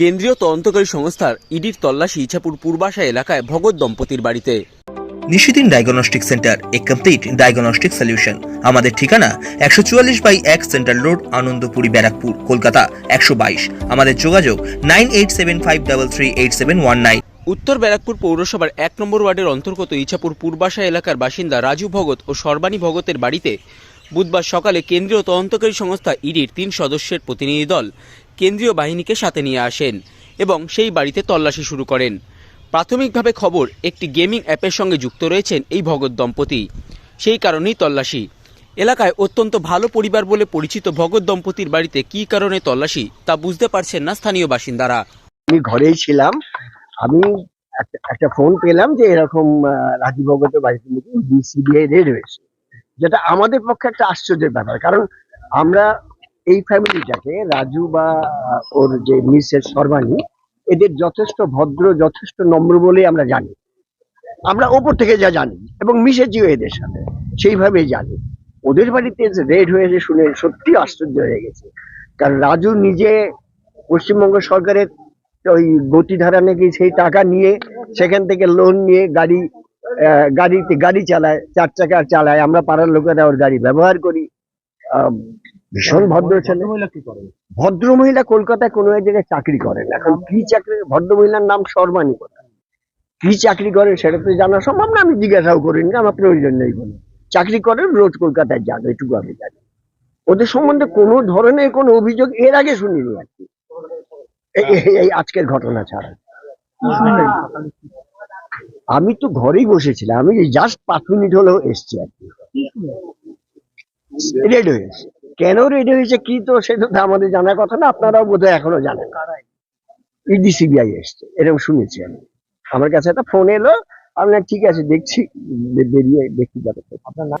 কেন্দ্রীয় তদন্তকারী সংস্থার ইডির তল্লাশি ইছাপুর পূর্বাশা এলাকায় ভগৎ দম্পতির বাড়িতে। নিশিদিন ডায়াগনস্টিক সেন্টার এ কমপ্লিট ডায়াগনস্টিক সলিউশন। আমাদের ঠিকানা একশো চুয়াল্লিশ বাই এক সেন্ট্রাল রোড আনন্দপুরি ব্যারাকপুর কলকাতা একশো বাইশ। আমাদের যোগাযোগ nine eight seven five double three eight seven one nine. উত্তর ব্যারাকপুর পৌরসভার এক নম্বর ওয়ার্ডের অন্তর্গত ইছাপুর পূর্বাশা এলাকার বাসিন্দা রাজু ভগত ও সর্বাণী ভগতের বাড়িতে বুধবার সকালে কেন্দ্রীয় তদন্তকারী সংস্থা ইডির তিন সদস্যের প্রতিনিধি দল কেন্দ্রীয় বাহিনীকে সাথে নিয়ে আসেন এবং সেই বাড়িতে তল্লাশি শুরু করেন। প্রাথমিকভাবে খবর, একটি গেমিং অ্যাপের সঙ্গে যুক্ত রয়েছেন এই ভগত দম্পতি। সেই কারণেই তল্লাশি। এলাকায় অত্যন্ত ভালো পরিবার বলে পরিচিত ভগত দম্পতির বাড়িতে কী কারণে তল্লাশি, তা বুঝতে পারছেন না স্থানীয় বাসিন্দারা। আমি ঘরেই ছিলাম। আমি একটা ফোন পেলাম যে এরকম রাজীব ভগতের বাড়িতে নাকি সিবিআই রেড হয়েছে যেটা আমাদের পক্ষে একটা আশ্চর্যের ব্যাপার। কারণ আমরা এই ফ্যামিলিটাকে রাজু বা ওর যে মিসেস সর্বাণী এদের যথেষ্ট ভদ্র, যথেষ্ট নম্র বলে আমরা জানি। আমরা ওপর থেকে যা জানি, এবং মিশেছিও এদের সাথে, সেইভাবেই জানি। ওদের বাড়িতে রেড হয়েছে শুনে সত্যি আশ্চর্য হয়ে গেছে। কারণ রাজু নিজে পশ্চিমবঙ্গ সরকারের ওই গতিধারা নাকি সেই টাকা নিয়ে সেখান থেকে লোন নিয়ে গাড়ি গাড়িতে গাড়ি চালায়, চার চাকা চালায়। আমরা পাড়ার লোকেরা ওর গাড়ি ব্যবহার করি। ভীষণ ভদ্র ছেলে। ভদ্র মহিলা কলকাতায় কোনো এক জায়গায় চাকরি করেন এখন কি চাকরি ভদ্র মহিলার নাম সর্বাণী কোথায় কি চাকরি করেন সেটা তো জানা সম্ভব না আমি জিজ্ঞাসাও করিনি আমার প্রয়োজন নেই কোনো চাকরি করেন রোজ কলকাতায় যান এটুকু আমি জানি। ওদের সম্বন্ধে কোনো ধরনের কোনো অভিযোগ এর আগে শুনিনি আর কি। এই- আজকের ঘটনা ছাড়া। আমি তো ঘরেই বসেছিলাম আমি জাস্ট পাঁচ মিনিট হলেও এসছি আর কি। রেড হয়েছে কেন রেডি হয়েছে কি তো সেটা তো আমাদের জানার কথা না, আপনারাও বোধহয় এখনও জানেন। ইডি সিবিআই এসছে এরকম শুনেছি আমি। আমার কাছে একটা ফোন এলো, আমি ঠিক আছে, দেখছি বেরিয়ে দেখি যাবে আপনার নাম?